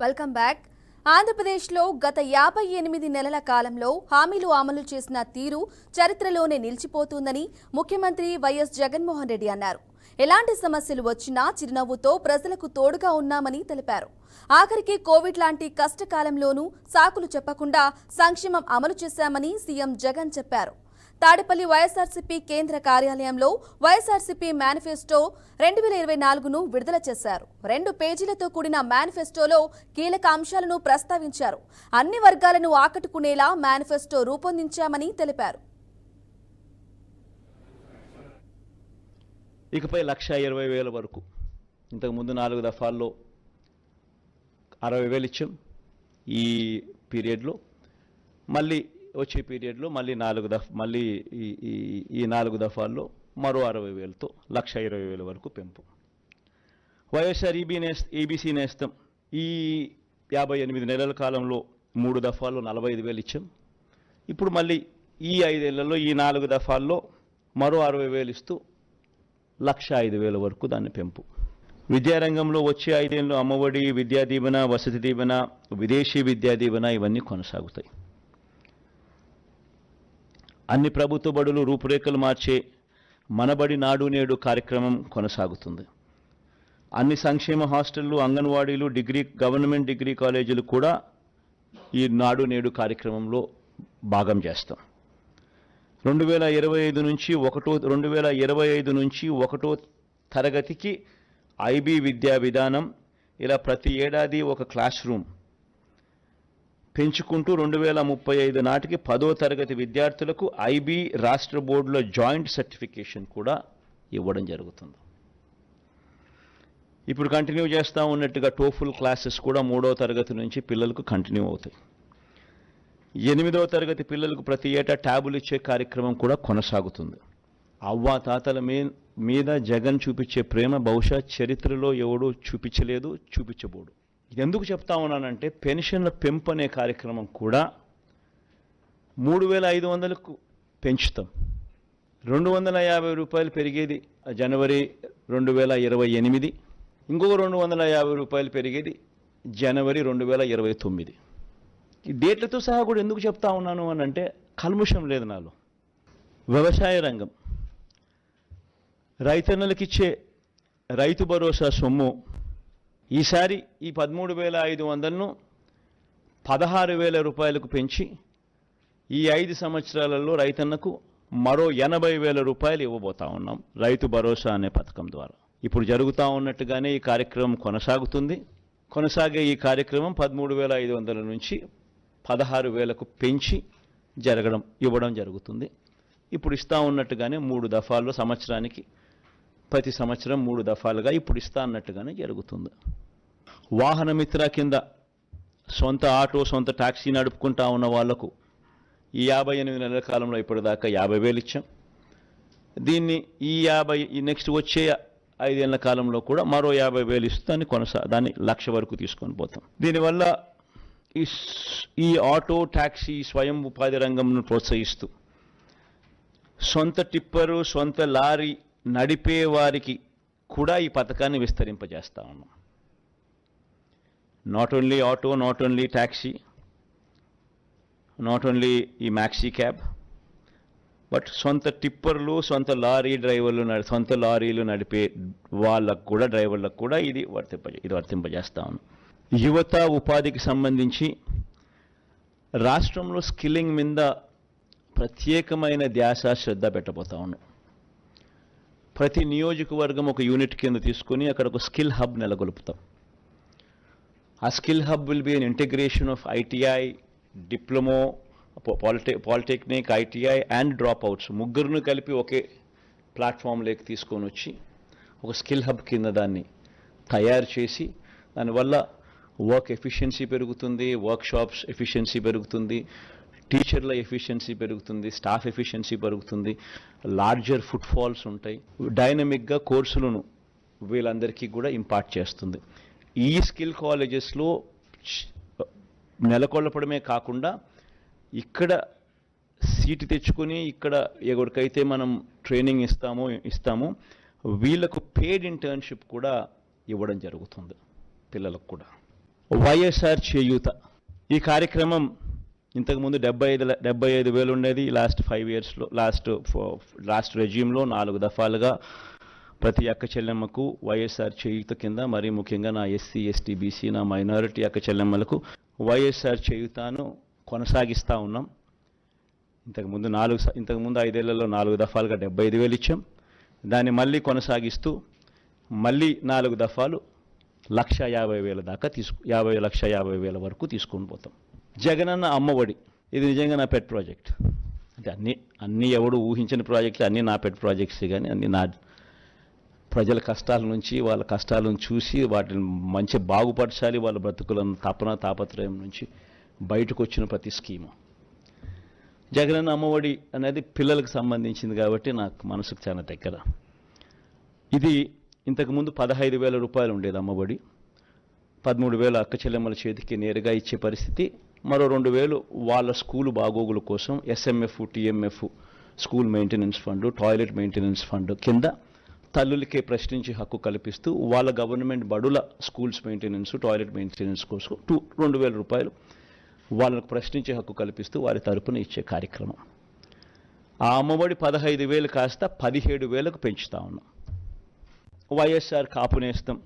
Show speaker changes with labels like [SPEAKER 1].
[SPEAKER 1] Welcome back. ఆంధ్రప్రదేశ్లో గత యాభై ఎనిమిది నెలల కాలంలో హామీలు అమలు చేసిన తీరు చరిత్రలోనే నిలిచిపోతుందని ముఖ్యమంత్రి వైఎస్ జగన్మోహన్ రెడ్డి అన్నారు. ఎలాంటి సమస్యలు వచ్చినా చిరునవ్వుతో ప్రజలకు తోడుగా ఉన్నామని తెలిపారు. ఆఖరికి కోవిడ్ లాంటి కష్టకాలంలోనూ సాకులు చెప్పకుండా సంక్షేమం అమలు చేశామని సీఎం జగన్ చెప్పారు. తాడేపల్లి వైఎస్ఆర్సీపీ కేంద్ర కార్యాలయంలో వైఎస్ఆర్సీపీ మేనిఫెస్టో రెండు వేల ఇరవై నాలుగును విడుదల చేశారు. రెండు పేజీలతో కూడిన మేనిఫెస్టోలో కీలక అంశాలను ప్రస్తావించారు. అన్ని వర్గాలను ఆకట్టుకునేలా మేనిఫెస్టో రూపొందించామని తెలిపారు.
[SPEAKER 2] ఇకపై లక్ష ఇరవై వేల వరకు ఇంతకుముందు నాలుగు దఫాల్లో అరవై వేలు ఇచ్చాం ఈ పీరియడ్లో. మళ్ళీ వచ్చే పీరియడ్లో మళ్ళీ నాలుగు దఫ మళ్ళీ ఈ ఈ ఈ నాలుగు దఫాల్లో మరో అరవై వేలతో లక్ష ఇరవై వేల వరకు పెంపు. వైఎస్ఆర్ ఈబీ నేస్ ఈబీసీ నేస్తం ఈ యాభై ఎనిమిది నెలల కాలంలో మూడు దఫాల్లో నలభై ఐదు వేలు ఇచ్చాం. ఇప్పుడు మళ్ళీ ఈ ఐదేళ్ళలో ఈ నాలుగు దఫాల్లో మరో అరవై వేలు ఇస్తూ లక్ష ఐదు వేల వరకు దాన్ని పెంపు. విద్యారంగంలో వచ్చే ఐదేళ్ళు అమ్మఒడి విద్యా దీవెన వసతి దీవెన విదేశీ విద్యా దీవెన ఇవన్నీ కొనసాగుతాయి. అన్ని ప్రభుత్వ బడులు రూపురేఖలు మార్చే మనబడి నాడు నేడు కార్యక్రమం కొనసాగుతుంది. అన్ని సంక్షేమ హాస్టళ్ళు అంగన్వాడీలు డిగ్రీ గవర్నమెంట్ డిగ్రీ కాలేజీలు కూడా ఈ నాడు నేడు కార్యక్రమంలో భాగం చేస్తాం. రెండు వేల ఇరవై ఐదు నుంచి ఒకటో రెండు వేల ఇరవై ఐదు నుంచి ఒకటో తరగతికి ఐబీ విద్యా విధానం ఇలా ప్రతి ఏడాది ఒక క్లాస్ రూమ్ పెంచుకుంటూ రెండు వేల ముప్పై ఐదు నాటికి పదో తరగతి విద్యార్థులకు ఐబీ రాష్ట్ర బోర్డులో జాయింట్ సర్టిఫికేషన్ కూడా ఇవ్వడం జరుగుతుంది. ఇప్పుడు కంటిన్యూ చేస్తూ ఉన్నట్టుగా టోఫుల్ క్లాసెస్ కూడా మూడో తరగతి నుంచి పిల్లలకు కంటిన్యూ అవుతాయి. ఎనిమిదో తరగతి పిల్లలకు ప్రతి ఏటా ట్యాబులు ఇచ్చే కార్యక్రమం కూడా కొనసాగుతుంది. అవ్వా తాతల మీ మీద జగన్ చూపించే ప్రేమ బహుశా చరిత్రలో ఎవడూ చూపించలేదు చూపించబోడు. ఇది ఎందుకు చెప్తా ఉన్నానంటే పెన్షన్ల పెంపు అనే కార్యక్రమం కూడా మూడు వేల ఐదు వందలకు పెంచుతాం. రెండు వందల యాభై రూపాయలు పెరిగేది జనవరి రెండు వేల ఇరవై ఎనిమిది. ఇంకొక రెండు వందల యాభై రూపాయలు పెరిగేది జనవరి రెండు వేల ఇరవై తొమ్మిది. ఈ డేట్లతో సహా కూడా ఎందుకు చెప్తా ఉన్నాను అని అంటే కల్ముషం లేదు నాలో. వ్యవసాయ రంగం. రైతన్నలకిచ్చే రైతు భరోసా సొమ్ము ఈసారి ఈ పదమూడు వేల ఐదు వందలను పదహారు వేల రూపాయలకు పెంచి ఈ ఐదు సంవత్సరాలలో రైతన్నకు మరో ఎనభై వేల రూపాయలు ఇవ్వబోతా ఉన్నాం. రైతు భరోసా అనే పథకం ద్వారా. ఇప్పుడు జరుగుతూ ఉన్నట్టుగానే ఈ కార్యక్రమం కొనసాగుతుంది. కొనసాగే ఈ కార్యక్రమం పదమూడు వేల ఐదు వందల నుంచి పదహారు వేలకు పెంచి జరగడం ఇవ్వడం జరుగుతుంది. ఇప్పుడు ఇస్తా ఉన్నట్టుగానే మూడు దఫాల్లో సంవత్సరానికి ప్రతి సంవత్సరం మూడు దఫాలుగా ఇప్పుడు ఇస్తా అన్నట్టుగానే జరుగుతుంది. వాహన మిత్ర కింద సొంత ఆటో సొంత టాక్సీ నడుపుకుంటా ఉన్న వాళ్ళకు ఈ యాభై ఎనిమిది నెలల కాలంలో ఇప్పటిదాకా యాభై వేలు ఇచ్చాం. దీన్ని ఈ యాభై ఈ నెక్స్ట్ వచ్చే ఐదేళ్ళ కాలంలో కూడా మరో యాభై వేలు ఇస్తూ దాన్ని కొనసా దాన్ని లక్ష వరకు తీసుకొని పోతాం. దీనివల్ల ఈ స్- ఈ ఆటో ట్యాక్సీ స్వయం ఉపాధి రంగంను ప్రోత్సహిస్తూ సొంత టిప్పరు సొంత లారీ నడిపే వారికి కూడా ఈ పథకాన్ని విస్తరింపజేస్తా ఉన్నాం. Not only auto not only taxi not only ఈ మ్యాక్సీ క్యాబ్ బట్ సొంత టిప్పర్లు సొంత లారీ డ్రైవర్లు నడి- సొంత లారీలు నడిపే వాళ్ళకు కూడా డ్రైవర్లకు కూడా ఇది వర్తింప ఇది వర్తింపజేస్తా ఉన్నాం. యువత ఉపాధికి సంబంధించి రాష్ట్రంలో స్కిల్లింగ్ మీద ప్రత్యేకమైన ధ్యాస శ్రద్ధ పెట్టబోతా ఉన్నాం. ప్రతి నియోజకవర్గం ఒక యూనిట్ కింద తీసుకొని అక్కడ ఒక స్కిల్ హబ్ నెలకొల్పుతాం. ఆ skill hub will be an integration of ITI diploma poly polytechnic ITI and dropouts ముగ్గురును కలిపి ఒకే ప్లాట్ఫామ్లోకి తీసుకొని వచ్చి ఒక స్కిల్ హబ్ కింద దాన్ని తయారు చేసి దానివల్ల వర్క్ ఎఫిషియన్సీ పెరుగుతుంది వర్క్ షాప్స్ ఎఫిషియన్సీ పెరుగుతుంది టీచర్ల ఎఫిషియన్సీ పెరుగుతుంది స్టాఫ్ ఎఫిషియన్సీ పెరుగుతుంది లార్జర్ ఫుట్ ఫాల్స్ ఉంటాయి. డైనమిక్గా కోర్సులను వీళ్ళందరికీ కూడా ఇంపార్ట్ చేస్తుంది. ఈ స్కిల్ కాలేజెస్లో నెలకొల్పడమే కాకుండా ఇక్కడ సీటు తెచ్చుకొని ఇక్కడ ఎవరికైతే మనం ట్రైనింగ్ ఇస్తామో ఇస్తామో వీళ్ళకు పేడ్ ఇంటర్న్షిప్ కూడా ఇవ్వడం జరుగుతుంది పిల్లలకు కూడా. వైఎస్ఆర్ చేయూత. ఈ కార్యక్రమం ఇంతకుముందు డెబ్బై ఐదు డెబ్బై ఐదు వేలు ఉండేది లాస్ట్ ఫైవ్ ఇయర్స్లో లాస్ట్ ఫో- లాస్ట్ రెజ్యూమ్లో నాలుగు దఫాలుగా ప్రతి అక్క చెల్లెమ్మకు వైఎస్ఆర్ చేయూత కింద మరీ ముఖ్యంగా నా ఎస్సీ ఎస్టీ బీసీ నా మైనారిటీ అక్క చెల్లెమ్మలకు వైఎస్ఆర్ చేయుతాను కొనసాగిస్తూ ఉన్నాం. ఇంతకుముందు నాలుగు ఇంతకుముందు ఐదేళ్ళలో నాలుగు దఫాలుగా డెబ్బై ఐదు వేలు ఇచ్చాం. దాన్ని మళ్ళీ కొనసాగిస్తూ మళ్ళీ నాలుగు దఫాలు లక్ష యాభై వేల దాకా తీసుకు యాభై లక్ష యాభై వేల వరకు తీసుకొని పోతాం. జగనన్న అమ్మఒడి. ఇది నిజంగా నా పెట్ ప్రాజెక్ట్ అంటే అన్ని అన్ని ఎవడు ఊహించిన ప్రాజెక్టులు అన్నీ నా పెట్ ప్రాజెక్ట్స్ కానీ అన్ని నా ప్రజల కష్టాల నుంచి వాళ్ళ కష్టాలను చూసి వాటిని మంచి బాగుపరచాలి వాళ్ళ బ్రతుకులను తపన తాపత్రయం నుంచి బయటకు వచ్చిన ప్రతి స్కీము జగనన్న అమ్మఒడి అనేది పిల్లలకు సంబంధించింది కాబట్టి నాకు మనసుకు చాలా దగ్గర. ఇది ఇంతకుముందు పదహైదు వేల రూపాయలు ఉండేది అమ్మఒడి. పదమూడు వేల అక్క చెల్లెమ్మల చేతికి నేరుగా ఇచ్చే పరిస్థితి. మరో రెండు వేలు వాళ్ళ స్కూలు బాగోగుల కోసం SMF TMF school maintenance fund toilet maintenance fund కింద తల్లులకే ప్రశ్నించే హక్కు కల్పిస్తూ వాళ్ళ గవర్నమెంట్ బడుల స్కూల్స్ మెయింటెనెన్స్ టాయిలెట్ మెయింటెనెన్స్ కోసం టూ రెండు వేల రూపాయలు వాళ్ళకు ప్రశ్నించే హక్కు కల్పిస్తూ వారి తరపున ఇచ్చే కార్యక్రమం. ఆ అమ్మఒడి పదహైదు వేలు కాస్త పదిహేడు వేలకు పెంచుతా ఉన్నాం. వైఎస్ఆర్ కాపునేస్తాం.